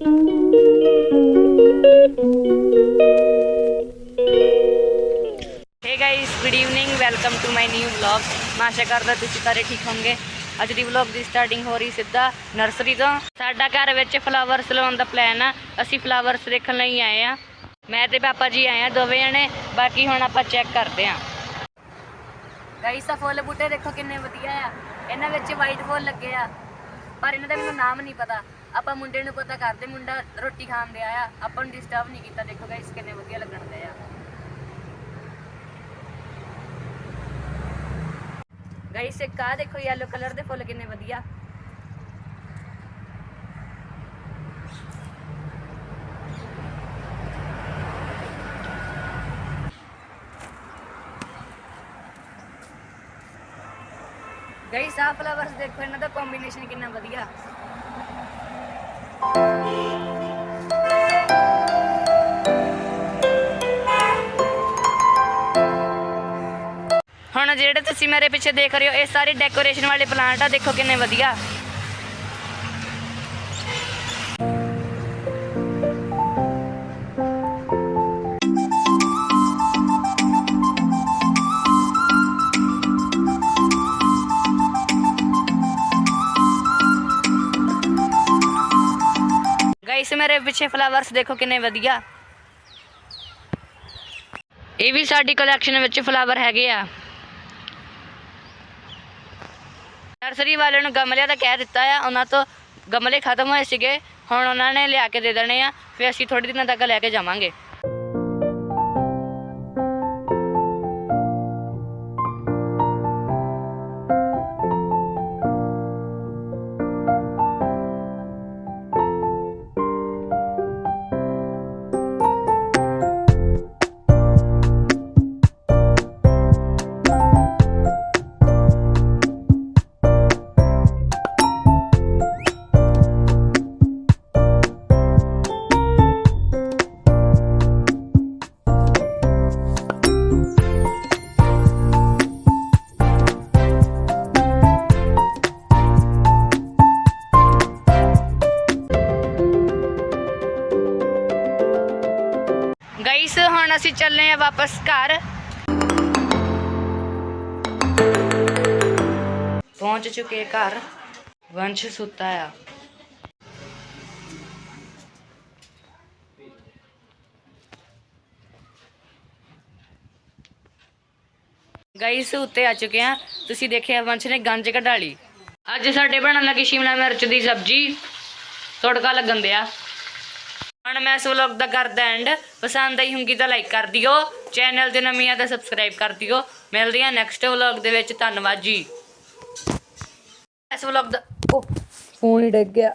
Hey guys good evening welcome to my new vlog ਮੈਂ ਆਸ਼ਾ ਕਰਦਾ ਤੁਸੀਂ ਸਾਰੇ ਠੀਕ ਹੋਵੋਗੇ। ਅੱਜ ਦੀ ਵਲੌਗ ਦੀ ਸਟਾਰਟਿੰਗ ਹੋ ਰਹੀ ਸਿੱਧਾ ਨਰਸਰੀ ਤੋਂ। ਸਾਡਾ ਘਰ ਵਿੱਚ ਫਲਾਵਰਸ ਲਾਉਣ ਦਾ ਪਲਾਨ ਆ। ਅਸੀਂ ਫਲਾਵਰਸ ਦੇਖਣ ਲਈ ਆਏ ਆ। ਮੈਂ ਤੇ ਪਾਪਾ ਜੀ ਆਏ ਆ, ਦੋਵੇਂ ਜਣੇ। ਬਾਕੀ ਹੁਣ ਆਪਾਂ ਚੈੱਕ ਕਰਦੇ ਆ। ਗਾਇਸ ਆ ਫੁੱਲ ਬੂਟੇ ਦੇਖੋ ਕਿੰਨੇ ਵਧੀਆ ਆ। ਇਹਨਾਂ ਵਿੱਚ ਵਾਈਟ ਫੁੱਲ ਲੱਗੇ ਆ। ਪਰ ਇਹਨਾਂ ਦਾ ਮੈਨੂੰ ਨਾਮ ਨਹੀਂ ਪਤਾ। ਆਪਾਂ ਮੁੰਡੇ ਨੂੰ ਪਤਾ ਕਰਦੇ, ਮੁੰਡਾ ਰੋਟੀ ਖਾਣ ਦੇ ਆਇਆ ਆਪਾਂ ਨੂੰ ਡਿਸਟਰਬ ਨਹੀਂ ਕੀਤਾ, ਦੇਖੋ ਗਾਇਸ ਕਿੰਨੇ ਵਧੀਆ ਲੱਗਣ ਦੇ ਆ। ਗਾਇਸ ਇੱਕ ਆ ਦੇਖੋ ਯੈਲੋ ਕਲਰ ਦੇ ਫੁੱਲ ਕਿੰਨੇ ਵਧੀਆ। ਗਾਇਸ ਆ ਫਲਾਵਰਸ ਦੇਖੋ, ਇਹਨਾਂ ਦਾ ਕੰਬੀਨੇਸ਼ਨ ਕਿੰਨਾ ਵਧੀਆ। ਹੁਣ ਜਿਹੜੇ ਤੁਸੀਂ ਮੇਰੇ ਪਿੱਛੇ ਦੇਖ ਰਹੇ ਹੋ, ਇਹ ਸਾਰੇ ਡੈਕੋਰੇਸ਼ਨ ਵਾਲੇ ਪਲਾਂਟ ਆ, ਦੇਖੋ ਕਿੰਨੇ ਵਧੀਆ। ਗਾਇਸ ਮੇਰੇ ਪਿੱਛੇ ਫਲਾਵਰਸ ਦੇਖੋ ਕਿੰਨੇ ਵਧੀਆ। ਇਹ ਵੀ ਸਾਡੀ ਕਲੈਕਸ਼ਨ ਵਿੱਚ ਫਲਾਵਰ ਹੈਗੇ ਆ। ਨਰਸਰੀ ਵਾਲਿਆਂ ਨੂੰ ਗਮਲਿਆਂ ਦਾ ਕਹਿ ਦਿੱਤਾ ਆ, ਉਹਨਾਂ ਤੋਂ ਗਮਲੇ ਖਤਮ ਹੋਏ ਸੀਗੇ, ਹੁਣ ਉਹਨਾਂ ਨੇ ਲਿਆ ਕੇ ਦੇ ਦੇਣੇ ਆ, ਫਿਰ ਅਸੀਂ ਥੋੜੇ ਦਿਨਾਂ ਤੱਕ ਲੈ ਕੇ ਜਾਵਾਂਗੇ। ਗਾਇਸ ਹੁਣ ਅਸੀਂ ਚੱਲੇ ਆ ਵਾਪਸ ਘਰ। ਪਹੁੰਚ ਚੁੱਕੇ ਘਰ। ਵੰਸ਼ ਸੁੱਤਾ ਆ। ਗਾਇਸ ਉੱਤੇ ਆ ਚੁੱਕੇ ਆ ਤੁਸੀਂ ਦੇਖਿਆ ਵੰਸ਼ ਨੇ ਗੰਜ ਕਢਾ ਲਈ। ਅੱਜ ਸਾਡੇ ਬਣਨ ਲੱਗੀ ਸ਼ਿਮਲਾ ਮਿਰਚ ਦੀ ਸਬਜ਼ੀ। ਤੜਕਾ ਲੱਗਣ ਦਿਆ। ਹੁਣ ਮੈਂ ਇਸ ਵਲੌਗ ਦਾ ਕਰਦਾ ਐਂਡ ਪਸੰਦ ਆਈ ਹੋਊਗੀ ਤਾਂ ਲਾਈਕ ਕਰ ਦਿਓ ਚੈਨਲ ਤੇ ਨਵੀਂ ਆ ਤਾਂ ਸਬਸਕ੍ਰਾਈਬ ਕਰ ਦਿਓ। ਮਿਲਦੇ ਆ ਨੈਕਸਟ ਵਲੌਗ ਦੇ ਵਿੱਚ, ਧੰਨਵਾਦ ਜੀ। ਇਸ ਵਲੌਗ ਦਾ ਫੋਨ ਹੀ ਡਿੱਗ ਗਿਆ।